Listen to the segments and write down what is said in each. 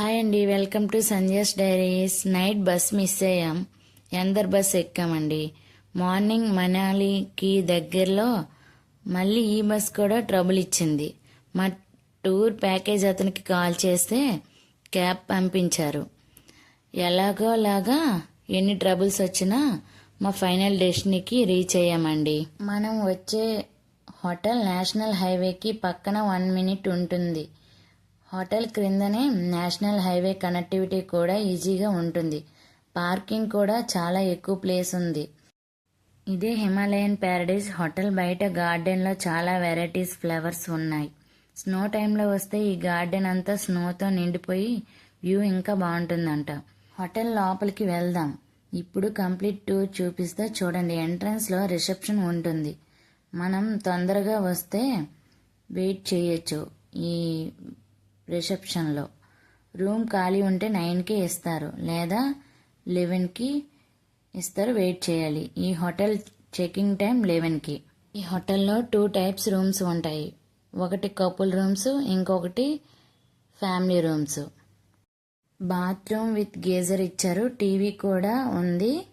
Hi అండి. Welcome to Sanjay's diaries. Night bus miss అయ్యాం. ఎందర్ బస్ ఎక్కామండి? మార్నింగ్ మనాలికి దగ్గరలో మళ్ళీ ఈ బస్ కూడా ట్రబుల్ ఇచ్చింది. మా టూర్ ప్యాకేజ్ అతనికి కాల్ చేస్తే క్యాబ్ పంపించారు. ఎలాగోలాగా ఎన్ని ట్రబుల్స్ వచ్చినా మా ఫైనల్ డెస్టినీకి రీచ్ అయ్యామండి. మనం వచ్చే హోటల్ నేషనల్ హైవేకి పక్కన వన్ మినిట్ ఉంటుంది. హోటల్ క్రిందనే నేషనల్ హైవే కనెక్టివిటీ కూడా ఈజీగా ఉంటుంది. పార్కింగ్ కూడా చాలా ఎక్కువ ప్లేస్ ఉంది. ఇదే హిమాలయన్ ప్యారడైజ్ హోటల్ బయట గార్డెన్లో చాలా వెరైటీస్ ఫ్లవర్స్ ఉన్నాయి. స్నో టైంలో వస్తే ఈ గార్డెన్ అంతా స్నోతో నిండిపోయి వ్యూ ఇంకా బాగుంటుందంట. హోటల్ లోపలికి వెళ్దాం. ఇప్పుడు కంప్లీట్ టూర్ చూపిస్తే చూడండి ఎంట్రన్స్లో రిసెప్షన్ ఉంటుంది. మనం తొందరగా వస్తే వెయిట్ చేయొచ్చు. ఈ రిసెప్షన్లో. రూమ్ ఖాళీ ఉంటే నైన్కి ఇస్తారు. లేదా లెవెన్కి ఇస్తారు వెయిట్ చేయాలి. ఈ హోటల్ చెకింగ్ టైం లెవెన్కి. ఈ హోటల్లో టూ టైప్స్ రూమ్స్ ఉంటాయి. ఒకటి కపుల్ రూమ్స్ ఇంకొకటి family rooms. Bathroom with geyser ఇచ్చారు. టీవీ కూడా ఉంది.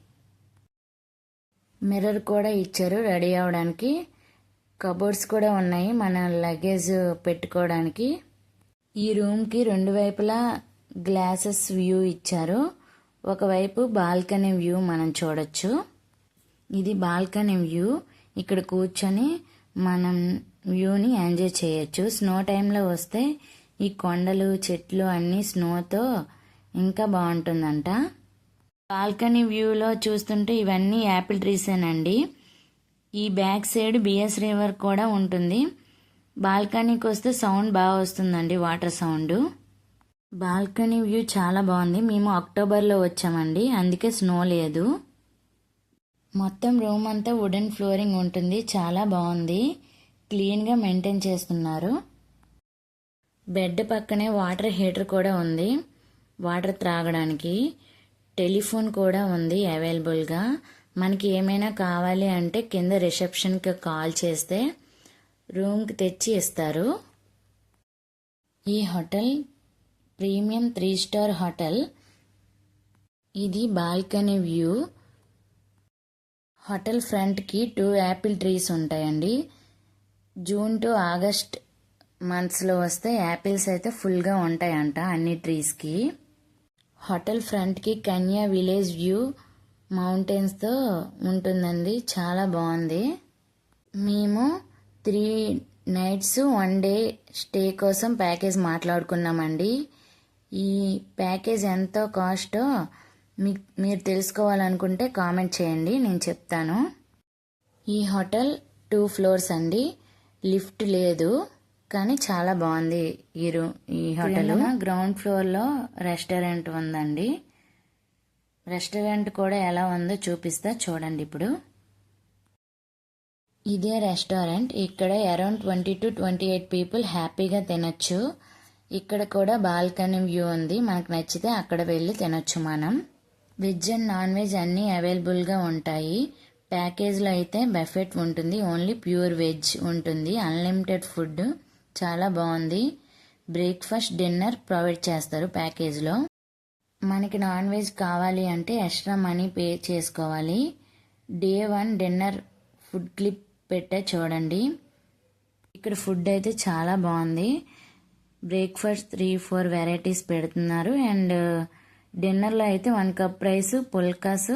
మిర్రర్ కూడా ఇచ్చారు రెడీ అవడానికి. కబోర్డ్స్ కూడా ఉన్నాయి మన లగేజ్ పెట్టుకోవడానికి. ఈ రూమ్కి రెండు వైపులా గ్లాసెస్ వ్యూ ఇచ్చారు. ఒకవైపు బాల్కనీ వ్యూ మనం చూడొచ్చు. ఇది బాల్కనీ వ్యూ ఇక్కడ కూర్చొని మనం వ్యూని ఎంజాయ్ చేయొచ్చు. స్నో టైంలో వస్తే ఈ కొండలు చెట్లు అన్నీ స్నోతో ఇంకా బాగుంటుందంట. బాల్కనీ వ్యూలో చూస్తుంటే ఇవన్నీ యాపిల్ ట్రీసేనండి ఈ బ్యాక్ సైడ్ బిఎస్ రివర్ కూడా ఉంటుంది. బాల్కనీకి వస్తే సౌండ్ బాగా వస్తుందండి వాటర్ సౌండ్. బాల్కనీ వ్యూ చాలా బాగుంది. మేము అక్టోబర్లో వచ్చామండి అందుకే స్నో లేదు. మొత్తం రూమ్ అంతా వుడెన్ ఫ్లోరింగ్ ఉంటుంది చాలా బాగుంది. క్లీన్గా మెయింటైన్ చేస్తున్నారు. బెడ్ పక్కనే వాటర్ హీటర్ కూడా ఉంది వాటర్ త్రాగడానికి. టెలిఫోన్ కూడా ఉంది అవైలబుల్గా. మనకి ఏమైనా కావాలి అంటే కింద రిసెప్షన్కి కాల్ చేస్తే రూమ్కి తెచ్చి ఇస్తారు. ఈ hotel premium three star hotel. ఇది బాల్కనీ వ్యూ. హోటల్ ఫ్రంట్కి టూ యాపిల్ ట్రీస్ ఉంటాయండి. జూన్ టు ఆగస్ట్ మంత్స్లో వస్తే యాపిల్స్ అయితే ఫుల్గా ఉంటాయంట అన్ని ట్రీస్కి హోటల్ ఫ్రంట్కి కన్యా విలేజ్ వ్యూ మౌంటైన్స్తో ఉంటుందండి. చాలా బాగుంది. మేము three nights one day stay కోసం ప్యాకేజ్ మాట్లాడుకున్నామండి. ఈ ప్యాకేజ్ ఎంతో కాస్టో మీ మీరు తెలుసుకోవాలనుకుంటే కామెంట్ చేయండి నేను చెప్తాను. ఈ హోటల్ టూ ఫ్లోర్స్ అండి. లిఫ్ట్ లేదు కానీ చాలా బాగుంది ఈ రూ ఈ హోటల్. గ్రౌండ్ ఫ్లోర్లో రెస్టారెంట్ ఉందండి. రెస్టారెంట్ కూడా ఎలా ఉందో చూపిస్తా చూడండి ఇప్పుడు. ఇదే రెస్టారెంట్. ఇక్కడ around twenty to twenty eight people హ్యాపీగా తినొచ్చు. ఇక్కడ కూడా బాల్కనీ వ్యూ ఉంది. మనకు నచ్చితే అక్కడ వెళ్ళి తినొచ్చు మనం. వెజ్ అండ్ నాన్ వెజ్ అన్నీ అవైలబుల్గా ఉంటాయి. ప్యాకేజ్లో అయితే బెఫెట్ ఉంటుంది. ఓన్లీ ప్యూర్ వెజ్ ఉంటుంది. Unlimited food. చాలా బాగుంది. బ్రేక్ఫాస్ట్ డిన్నర్ ప్రొవైడ్ చేస్తారు ప్యాకేజ్లో మనకి నాన్ వెజ్ కావాలి అంటే ఎక్స్ట్రా మనీ పే చేసుకోవాలి. Day one dinner food clip పెట్టా చూడండి. ఇక్కడ ఫుడ్ అయితే చాలా బాగుంది. బ్రేక్ఫాస్ట్ త్రీ ఫోర్ వెరైటీస్ పెడుతున్నారు. అండ్ డిన్నర్లో అయితే వన్ కప్ రైస్ పుల్కాస్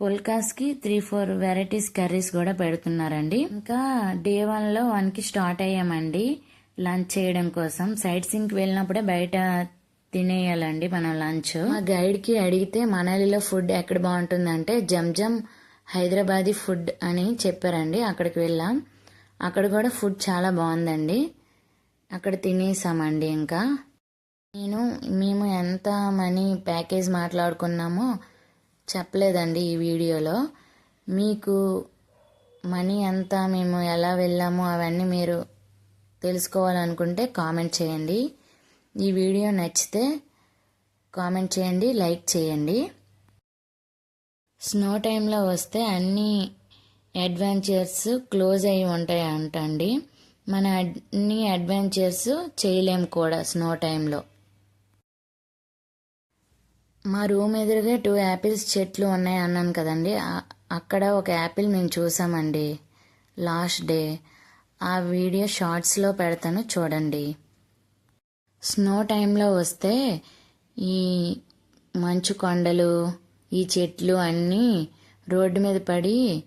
పుల్కాస్కి త్రీ ఫోర్ వెరైటీస్ కర్రీస్ కూడా పెడుతున్నారండి. ఇంకా డే వన్లో వన్కి స్టార్ట్ అయ్యామండి. లంచ్ చేయడం కోసం. సైట్ సింగ్కి వెళ్ళినప్పుడే బయట తినేయాలండి మనం లంచ్ మా గైడ్కి అడిగితే మనాలిలో ఫుడ్ ఎక్కడ బాగుంటుందంటే జంజం హైదరాబాదీ ఫుడ్ అని చెప్పారండి. అక్కడికి వెళ్ళాం. అక్కడ కూడా ఫుడ్ చాలా బాగుందండి. అక్కడ తినేసామండి ఇంకా. నేను మేము ఎంత మనీ ప్యాకేజ్ మాట్లాడుకున్నామో చెప్పలేదండి ఈ వీడియోలో. మీకు మనీ ఎంత మేము ఎలా వెళ్ళామో అవన్నీ మీరు తెలుసుకోవాలనుకుంటే కామెంట్ చేయండి. ఈ వీడియో నచ్చితే కామెంట్ చేయండి లైక్ చేయండి. స్నో టైంలో వస్తే అన్ని అడ్వెంచర్స్ క్లోజ్ అయి ఉంటాయి అంటండి మన అన్ని అడ్వెంచర్స్ చేయలేము కూడా స్నో టైంలో. మా రూమ్ ఎదురుగా టూ యాపిల్స్ చెట్లు ఉన్నాయి అన్నాను కదండి. అక్కడ ఒక యాపిల్ మేము చూసామండి. Last day. ఆ వీడియో షార్ట్స్లో పెడతాను చూడండి. స్నో టైంలో వస్తే ఈ మంచు కొండలు ఈ చెట్లు అన్నీ రోడ్డు మీద పడి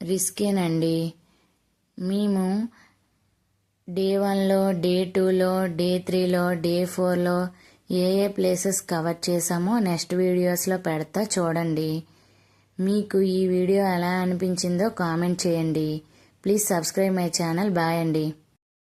రిస్కేనండి. మేము డే వన్లో డే టూలో డే త్రీలో డే ఫోర్లో ఏ ఏ ప్లేసెస్ కవర్ చేసామో నెక్స్ట్ వీడియోస్లో పెడతా చూడండి. మీకు ఈ వీడియో ఎలా అనిపించిందో కామెంట్ చేయండి. Please subscribe my channel. Bye అండి.